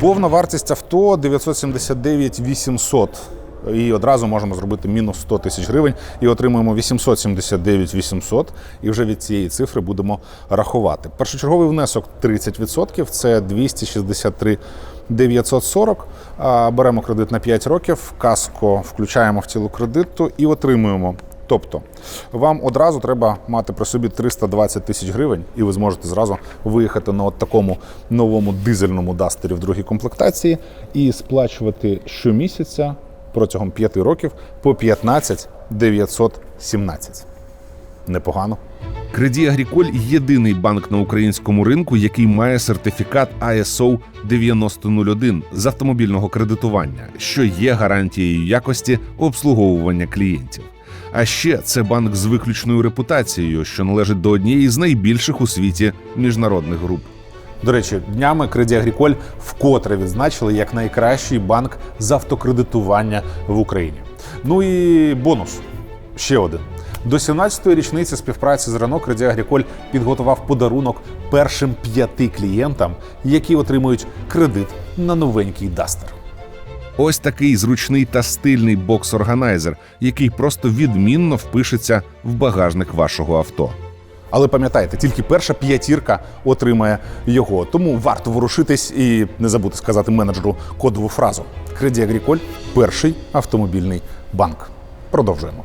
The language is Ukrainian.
Повна вартість авто 979 800. І одразу можемо зробити мінус 100 тисяч гривень і отримуємо 879 800. І вже від цієї цифри будемо рахувати. Першочерговий внесок 30%, це 263 940. А, Беремо кредит на 5 років, каско включаємо в тіло кредиту і отримуємо. Тобто вам одразу треба мати при собі 320 тисяч гривень, і ви зможете зразу виїхати на от такому новому дизельному дастері в другій комплектації і сплачувати щомісяця протягом 5 років по 15 917. Непогано. Кредій Агріколь єдиний банк на українському ринку, який має сертифікат ISO 9001 з автомобільного кредитування, що є гарантією якості обслуговування клієнтів. А ще це банк з виключною репутацією, що належить до однієї з найбільших у світі міжнародних груп. До речі, днями Кредит Агріколь вкотре відзначили як найкращий банк з автокредитування в Україні. Ну і бонус ще один. До 17-ї річниці співпраці з Рено Кредит Агріколь підготував подарунок першим п'яти клієнтам, які отримують кредит на новенький дастер. Ось такий зручний та стильний бокс-органайзер, який просто відмінно впишеться в багажник вашого авто. Але пам'ятайте, тільки перша п'ятірка отримає його. Тому варто ворушитись і не забути сказати менеджеру кодову фразу: Креді Агріколь перший автомобільний банк. Продовжуємо.